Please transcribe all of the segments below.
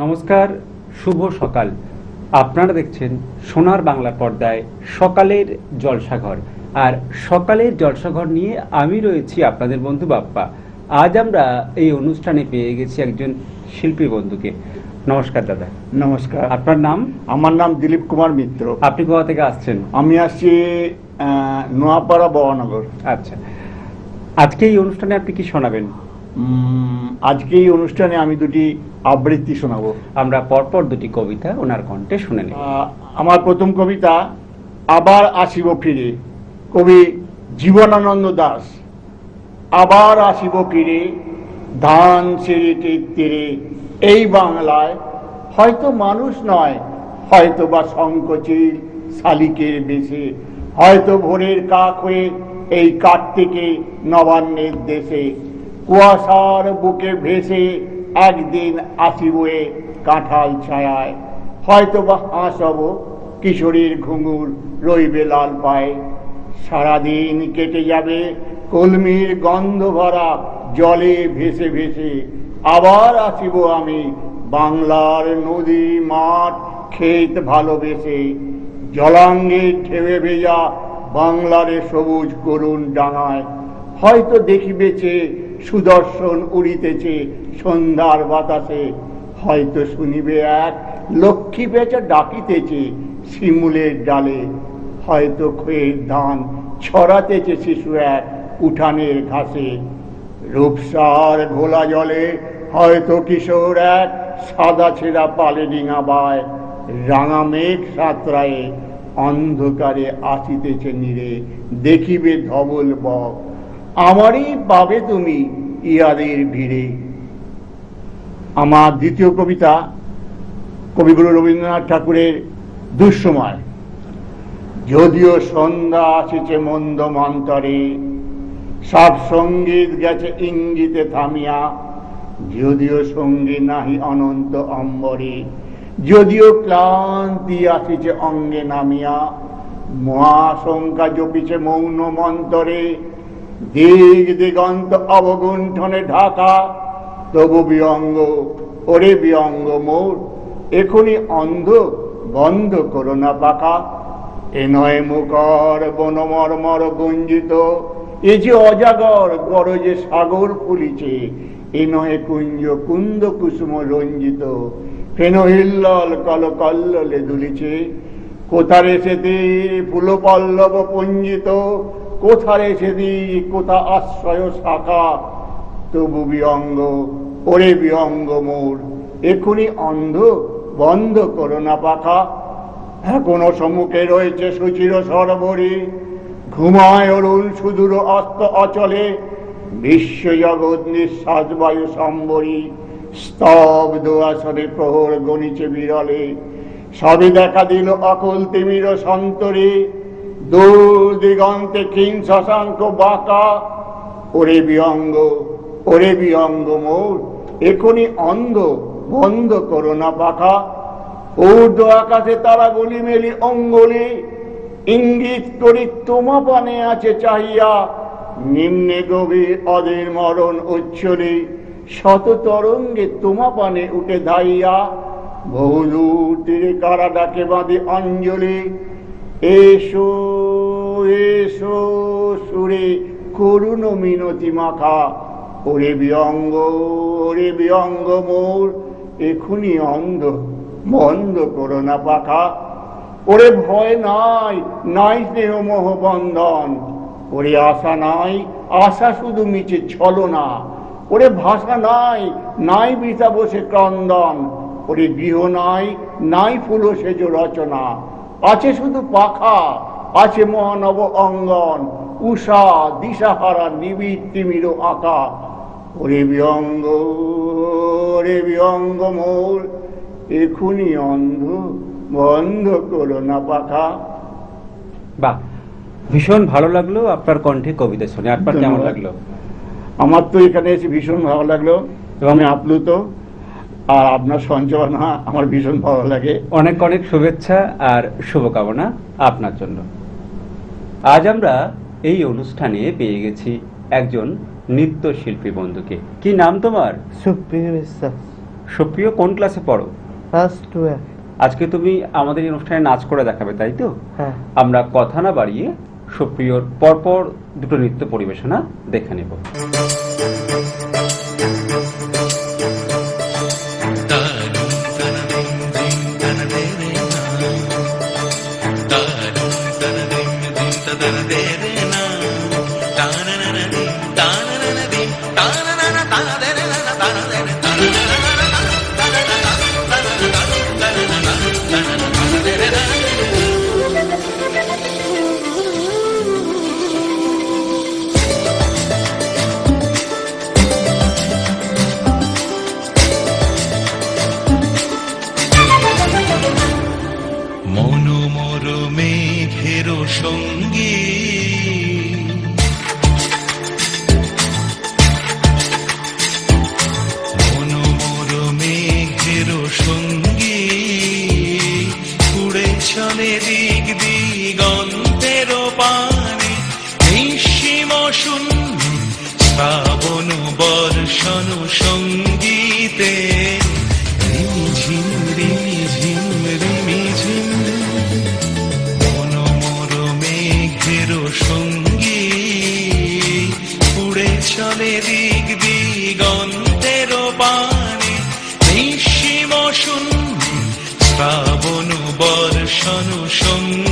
নমস্কার শুভ সকাল। আপনারা দেখছেন সোনার বাংলা পর্দায় সকালের জলসাঘর। আর সকালের জলসাঘর নিয়ে আমি রয়েছি আপনাদের বন্ধু বাপ্পা। আজ আমরা এই অনুষ্ঠানে পেয়ে গেছি একজন শিল্পী বন্ধুকে। নমস্কার দাদা। নমস্কার। আপনার নাম? আমার নাম দিলীপ কুমার মিত্র। আপনি কোথা থেকে আসছেন? আমি আসছি নোয়াপাড়া বহানগর আচ্ছা। আজকে এই অনুষ্ঠানে আপনি কি শোনাবেন? আজকে এই অনুষ্ঠানে আমি দুটি আবৃত্তি শোনাবো। আমরা পরপর দুটি কবিতা ওনার কণ্ঠে শুনে আহ, আমার প্রথম কবিতা আবার আসিব ফিরে কবি জীবনানন্দ দাস। আবার আসিব ফিরে ধান ছেড়ে তীর তীরে এই বাংলায়। হয়তো মানুষ নয় হয়তো বা সংকোচিল শালিকের বেশে হয়তো ভোরের কাক হয়ে এই কার্তিকে নবান্নের দেশে কুয়াশার বুকে ভেসে একদিন আসিবয়ে কাঁঠাল ছায়ায় হয়তো বা হাসব কিশোরীর ঘুঙুর রইবে লাল পায়ে। সারাদিন কেটে যাবে কলমির গন্ধ ভরা জলে ভেসে ভেসে। আবার আসিব আমি বাংলার নদী মাঠ ক্ষেত ভালোবেসে। জলাঙ্গে ঢেবে ভেজা বাংলারে সবুজ করুণ ডাঙায়। হয়তো দেখিবেছে সুদর্শন উড়িতেছে, সন্ধ্যার বাতাসে। হয়তো শুনিবে এক লক্ষ্মী পেঁচা ডাকিতেছে শিমুলের ডালে। হয়তো খয়ের ধান ছড়াতেছে শিশু এক উঠানের ঘাসে। রূপসার ঘোলা জলে হয়তো কিশোর এক সাদা ছেঁড়া পালে ডিঙা বায়। রাঙা মেঘ সাঁতরায়ে অন্ধকারে আসিতেছে নিরে, দেখিবে ধবল বক। আমারই পাবে তুমি ইয়াদের ভিড়ে। আমার দ্বিতীয় কবিতা কবিগুরু রবীন্দ্রনাথ ঠাকুরের দুঃসময়। যদিও সন্ধ্যা আসিছে মন্দ মন্তরে সব সংগীত গেছে ইঙ্গিতে থামিয়া, যদিও সঙ্গী নাহি অনন্ত অম্বরে, যদিও ক্লান্তি আসিছে অঙ্গে নামিয়া, মহাশঙ্কা জপিছে মৌন মন্তরে দিক দিগন্ত অবগুণ্ঠনে ঢাকা। তবু বিয়ঙ্গ, ওরে বিয়ঙ্গ মোর, এখনি অন্ধ, বন্ধ করো না পাকা। এ নয় মুখর বনমর্মর গুঞ্জিত, এ যে অজাগর গরজে সাগর ফুলিছে, এ নয় কুঞ্জ কুন্দ কুসুম রঞ্জিত। ফেন হিল্লল কল কল্ললে দুলিছে, কোথারে সেদি ফুল পল্লব পুঞ্জিত কোথারে সেদি? কোথা আশ্রয় শাখা? তবু বিয়ঙ্গ ওরে বিয়ঙ্গ মোর। এখুনি অন্ধ, বন্ধ করো না পাখা। এখনও সম্মুখে রয়েছে সুচির সরবরি। ঘুমায় অরুণ সুদূর অস্ত অচলে। বিশ্ব জগৎ নিঃশ্বাস বায়ু সম্বরী। স্তব্ধ আসরে প্রহর গণিছে বিরলে। সবে দেখা দিল অকল তিমির সন্তরে। দূর দিগন্তে ক্ষীণ শশাঙ্ক বাঁকা। ওরে বিয়ঙ্গ ওরে বিয়ঙ্গ মোর এখনি অন্ধ, বন্ধ করো না পাখা। ঊর্ধ্ব আকাশে তারা গলি মেলি অঙ্গলি, ইঙ্গিত করি তোমা পানে আছে চাহিয়া। নিম্নে গভীর অদের মরণ উচ্ছলি, শত তরঙ্গে তোমা পানে উঠে ধাইয়া। বহুদূর তীরে কারা ডাকে বাঁধে অঞ্জলি এসো এসো, সুরে করুণ মিনতি মাখা। ওরে বিয়ঙ্গ ওরে বিয়ঙ্গ মোর, এখুনি অন্ধ, বন্ধ করো না পাখা। ওরে ভয় নাই নাই স্নেহ মোহ বন্ধন। ওরে আশা নাই, আশা শুধু মিছে ছলনা। ওরে ভাষা নাই নাই বৃথা বসে ক্রন্দন। ওরে গৃহ নাই নাই ফুল সেজ রচনা। আছে শুধু পাখা আছে মহানব অঙ্গন উষা দিশাহারা নিবিড় তিমির আঁকা। ওরে বিয়ঙ্গ ওরে বিয়ঙ্গ মোর এখুনি অন্ধ বন্ধ করো না পাখা। বাহ ভীষণ ভালো লাগল আপনার কণ্ঠে কবিতা শুনে। আপনার কেমন লাগল? আমার তো এখানে এসে ভীষণ ভালো লাগল। এবং আমি আপ্লুত। আর আপনার সঞ্চালনা আমার ভীষণ ভালো লাগে। অনেক অনেক শুভেচ্ছা আর শুভকামনা আপনার জন্য। আজ আমরা এই অনুষ্ঠানে পেয়ে গেছি একজন নৃত্য শিল্পী বন্ধুকে। কি নাম তোমার? সুপ্রিয় বিশ্বাস। সুপ্রিয় কোন ক্লাসে পড়ো? ফার্স্ট টুয়েলভ আজকে তুমি আমাদের এই অনুষ্ঠানে নাচ করে দেখাবে তাই তো? হ্যাঁ। আমরা কথা না বাড়িয়ে সুপ্রিয়র পরপর দুটো নৃত্য পরিবেশনা দেখে নেব। Thank you. পিছনে দিক দিগন্তের পানে নিঃসীম শূন্য শ্রাবণ বর্ষণ সঙ্গীতে। অনুসঙ্গ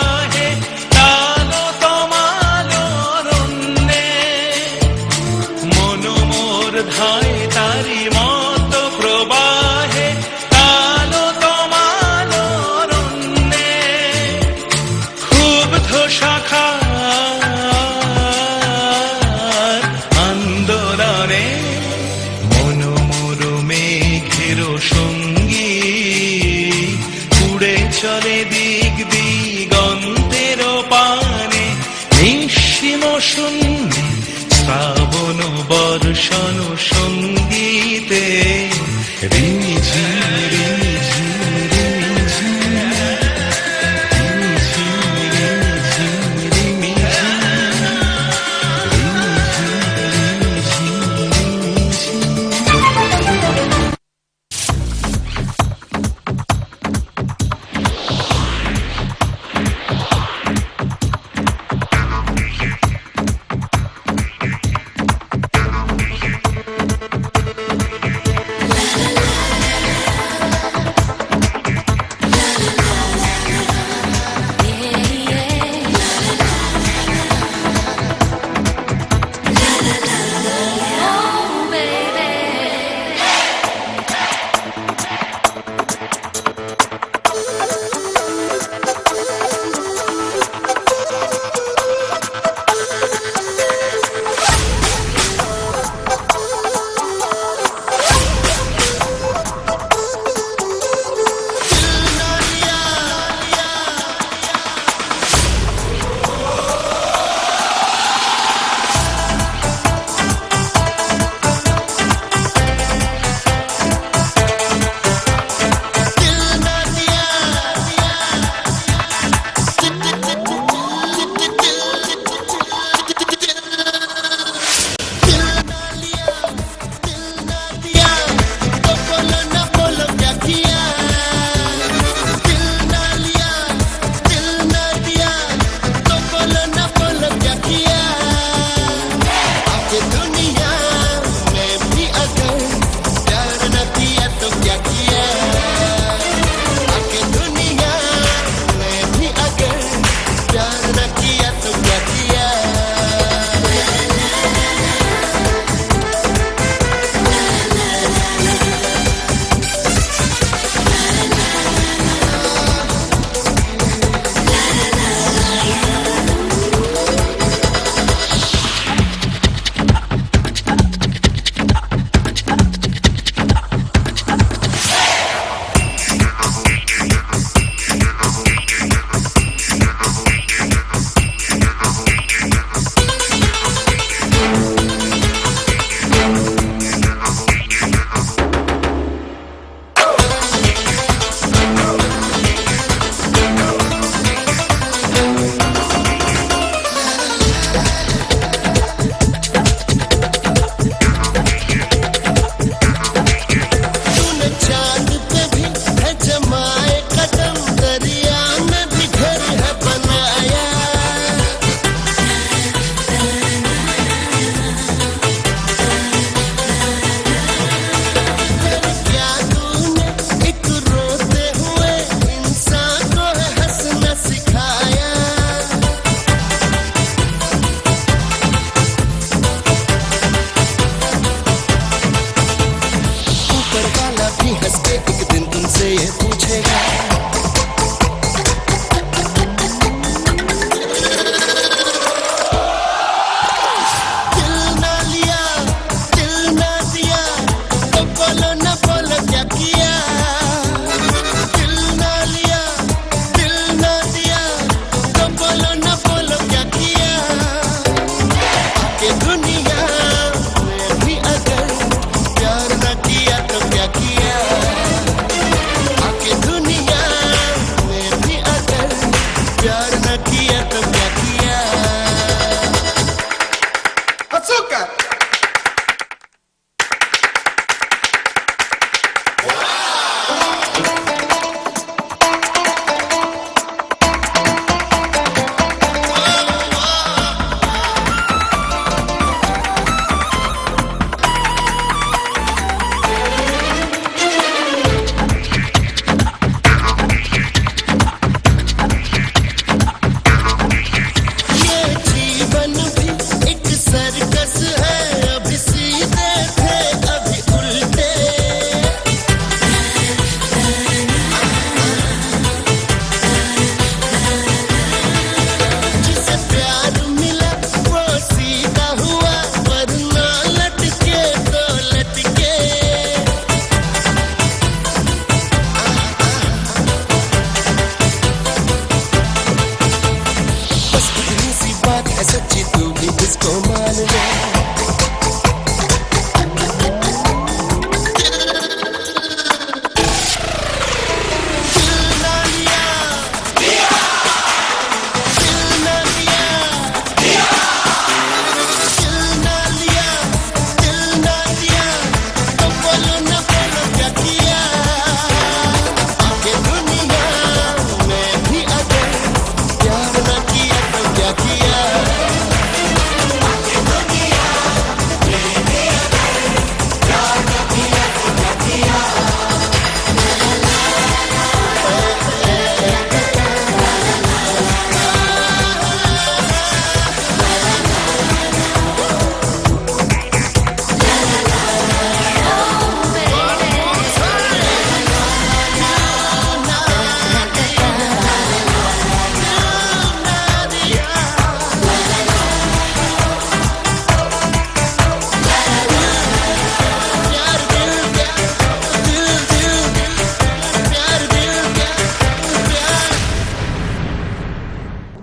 দিক দিগন্তের পানে নিঃসীম শূন্যে শ্রাবণ বর্ষণ সঙ্গীতে রিঝি রিঝি।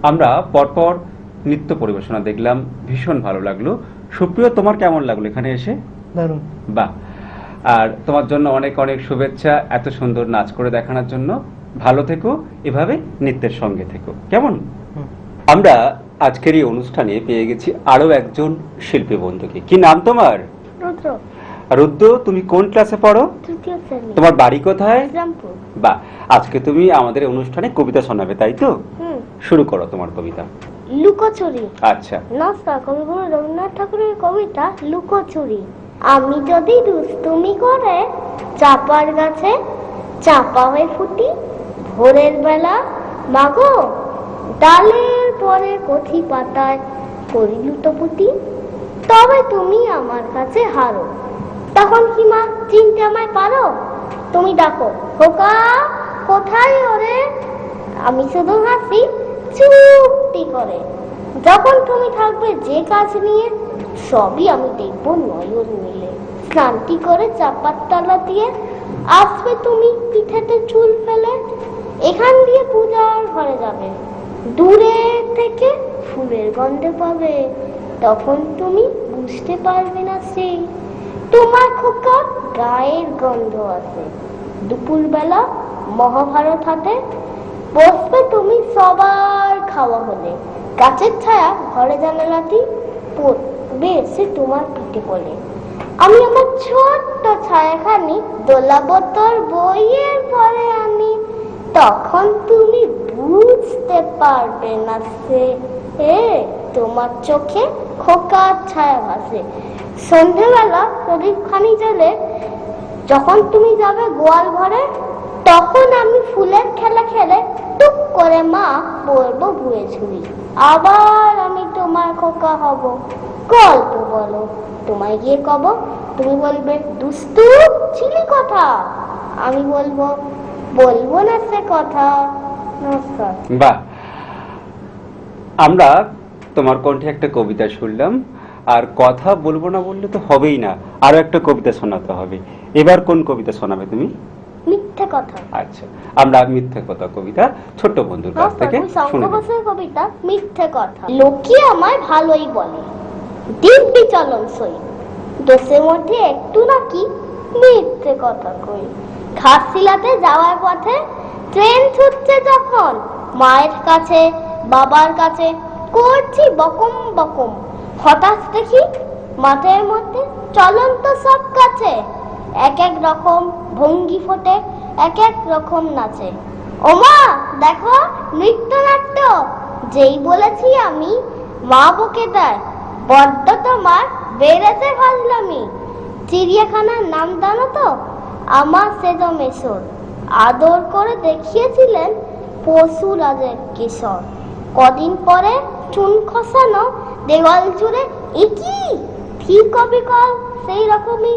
আমরা পরপর নৃত্য পরিবেশনা দেখলাম ভীষণ ভালো লাগল। সুপ্রিয় তোমার কেমন লাগল এখানে এসে? দারুণ। বাহ। আর তোমার জন্য অনেক অনেক শুভেচ্ছা এত সুন্দর নাচ করে দেখানোর জন্য। ভালো থেকো এভাবে নৃত্যের সঙ্গে থেকো। কেমন? আমরা আজকের এই অনুষ্ঠানে পেয়ে গেছি আরও একজন শিল্পী বন্ধুকে। কি নাম তোমার? রুদ্র। রুদ্র তুমি কোন ক্লাসে পড়ো? তোমার বাড়ি কোথায়? বাহ। আজকে তুমি আমাদের অনুষ্ঠানে কবিতা শোনাবে তাই তো? হুম। শুরু করো তোমার কবিতা। লুকোচুরি। আচ্ছা। নমস্কার কবিগুরু রবীন্দ্রনাথ ঠাকুরের কবিতা লুকোচুরি। আমি যদি দুষ্টুমি করে চাপার গাছে চাপা হয়ে ফুটি ভোরের বেলা মাগো ডালের পরে কথি পাতায় করি লুটোপুটি তবে তুমি আমার কাছে হারো। তখন কি মা চিনতে আমায় পারো? তুমি ডাকো খোকা কোথায় ওরে? আমি শুধু হাসি চুপটি করে। যখন তুমি থাকবে যে কাজ নিয়ে, সবই আমি দেখব নয়ন মিলে। স্নানটি করে চাপার তলা দিয়ে আসবে তুমি পিঠেতে চুল ফেলে। এখান দিয়ে পূজার ঘরে যাবে। দূরে থেকে ফুলের গন্ধে পাবে। তখন তুমি বুঝতে পারবে না সেই তোমার খোকা গায়ের গন্ধ আছে। দুপুরবেলা মহাভারত হাতে বসবে তুমি সবার খাওয়া হলে। গাছের ছায়া, ঘরে জানালাটি পড়বে সে তোমার পিঠে বলে। আমি আমার ছোট্ট ছায়াখানি দোলাবো তোর বইয়ের পরে আমি। তখন তুমি বুঝতে পারবে না সে। এ, তোমার চোখে খোকার ছায়া ভাসে। সন্ধেবেলা প্রদীপখানি জ্বলে, যখন তুমি যাবে গোয়াল ঘরে তখন আমি ফুলের খেলা খেলে টুক করে মা বলব ভুয়ে ছুরি আবার আমি তোমার খোকা হব। গল্প বলো। তোমায় গিয়ে কব, তুমি বলবে দুস্তু বলছিলি কথা? আমি বলব বলব না সে কথা। নমস্কার। আমরা তোমার কণ্ঠে একটা কবিতা শুনলাম। আর কথা বলব না বললে তো হবেই না। আরও একটা কবিতা শোনাতে হবে। এবার কোন কবিতা শোনাবে তুমি? মিথ্যে কথা। আচ্ছা আমরা মিথ্যে কথা কবিতা ছোট্ট বন্ধুর কাছ থেকে শুনে কবিতা মিথ্যে কথা। লোকে আমায় ভালোই বলে। দিব্যি চলন সই। মধ্যে একটু নাকি মিথ্যে কথা কই। যাওয়ার পথে ট্রেন ছুটছে যখন। মায়ের কাছে বাবার কাছে করছি বকম বকম। হঠাৎ দেখি মাঠের মধ্যে চলন্ত সব কাছে এক এক রকম ভঙ্গি ফোটে এক এক রকম নাচে। ওমা, দেখো, নৃত্যনাট্য। যেই বলেছি আমি, মা বকে দেয়, বড্ড তোমার বেড়েছে ফাজলামি চিড়িয়াখানার নাম জানো তো? আমার সেজ মেশর আদর করে দেখিয়েছিলেন পশুরাজের কিশোর। কদিন পরে চুন খসানো দেওয়াল জুড়ে একই ঠিক অবিকল সেই রকমই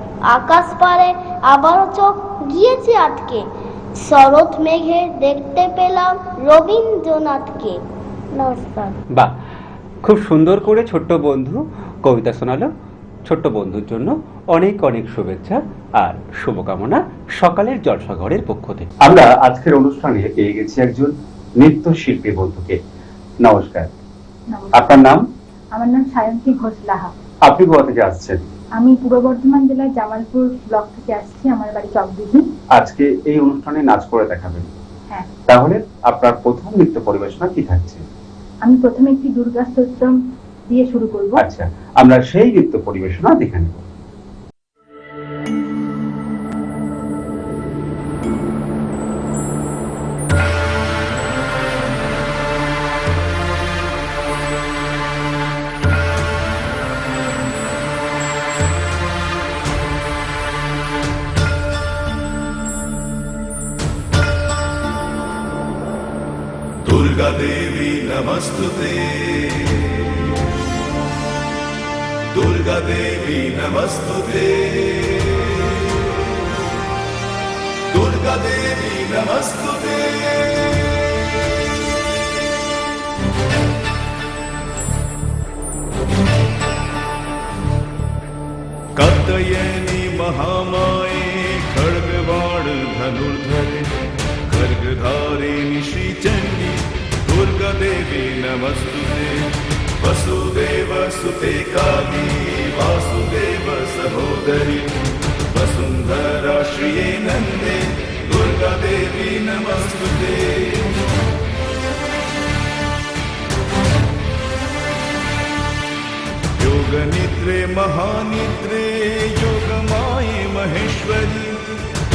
আকাশ পারে আবারও চোখ গিয়েছে আটকে। শরৎ মেঘে দেখতে পেলাম রবীন্দ্রনাথকে। নমস্কার। বাহ খুব সুন্দর করে ছোট্ট বন্ধু কবিতা শোনালো। ছোট্ট বন্ধুর জন্য অনেক অনেক শুভেচ্ছা আর শুভকামনা সকালের জলসাঘরের পক্ষ থেকে। আমরা আজকের অনুষ্ঠানে পেয়ে গেছি একজন নৃত্যশিল্পী বন্ধুকে। নমস্কার। নমস্কার। আপনার নাম? আমার নাম সায়ন্তী ঘোষ লাহা। আপনি কোথা থেকে আসছেন? আমি পূর্ব বর্ধমান জেলার জামালপুর ব্লক থেকে আসছি আমার বাড়ি চকদিঘি। আজকে এই অনুষ্ঠানে নাচ করে দেখাবেন। হ্যাঁ। তাহলে আপনার প্রথম নৃত্য পরিবেশনা কি থাকছে? আমি প্রথমে একটি দুর্গা স্তোত্রম দিয়ে শুরু করব। আচ্ছা আমরা সেই নৃত্য পরিবেশনা দেখে নেব। नमस्तु ते दुर्गादेवी नमस्तु ते दुर्गादेवी नमस्तु ते कर्तयमि महामाये खड्गवाडनुर्धे खड्गधारे श्रीचण्डी दुर्गादेवी नमस्तुते वसुदेव सुते काली वासुदेव सहोदरि वसुन्धरा श्रिये नन्दे दुर्गादेवी योगनिद्रे महानिद्रे योगमाये महेश्वरी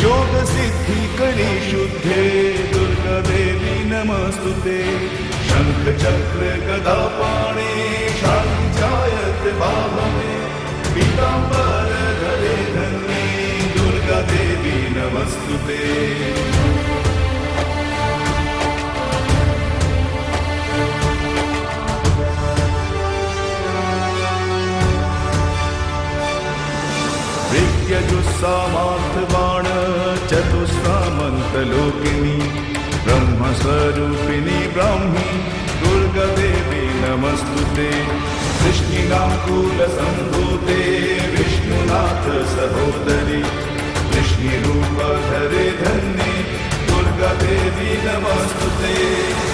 योगसिद्धि करि देवी नमस्तु ते। शङ्खचक्र गदापाणे शाञ्चायत् शङ्खचन्द्र कदापाणे शङ्का दुर्गादेवी नमस्तु विद्यजुस्सामन्तबाण चतुस्सामन्तलोकिनी ब्रह्मस्वरूपिणी ब्राह्मी दुर्गदेवी नमस्तुते। संभूते विष्णुनाथ सहोदरि कृष्णिरूपधरे धन्ये दुर्गादेवी नमस्तुते।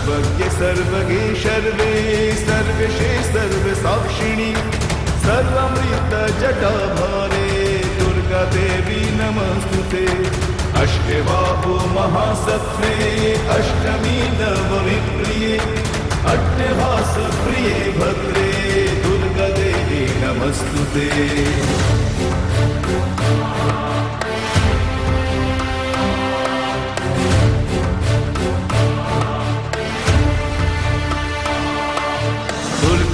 सर्वज्ञ सर्वे सर्वे, सर्वशे सर्वसाक्षिणि, सर्वमृतजटाभारे दुर्गा देवी नमस्ते ते बाहु महासत्रे अष्टमी नवमि प्रिये अट्टभासप्रिये भद्रे, दुर्गादेवी नमस्तु ते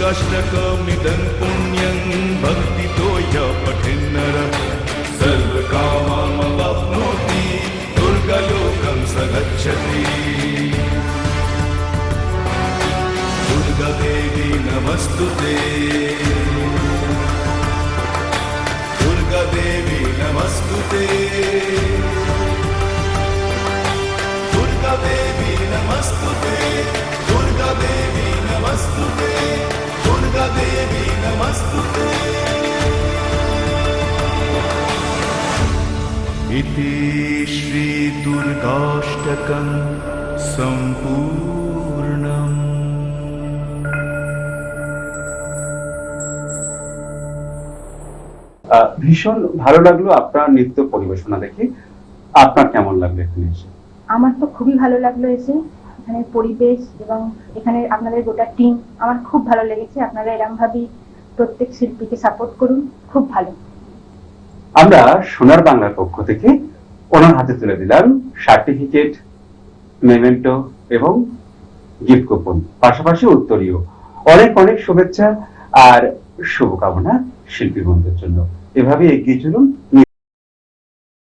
दुर्गाष्टकमिदं पुण्यं भक्तितो य पठिन्नर सर्वकाममवाप्नोति दुर्गलोकं स गच्छति दुर्गादेवी नमस्तुते दुर्गादेवी नमस्तुते दुर्गादेवी नमस्तुते दुर्गादेवी नमस्तुते दुर्गादेवी नमस्तुते इति श्रीदुर्गाष्टकं सम्पूर्णम् আহ, ভীষণ ভালো লাগলো আপনার নৃত্য পরিবেশনা দেখে আপনার কেমন লাগলো এখানে এসে আমার তো খুবই ভালো লাগলো এসে এখানে পরিবেশ এবং এখানে আপনাদের গোটা টিম আমার খুব ভালো লেগেছে। আপনারা এরম ভাবেই প্রত্যেক শিল্পীকে সাপোর্ট করুন, খুব ভালো। আমরা সোনার বাংলার পক্ষ থেকে ওনার হাতে তুলে দিলাম সার্টিফিকেট মেমেন্টো এবং গিফট কুপন পাশাপাশি উত্তরীয় অনেক অনেক শুভেচ্ছা আর শুভকামনা শিল্পী বন্ধুর জন্য। এভাবে এগিয়ে চলুন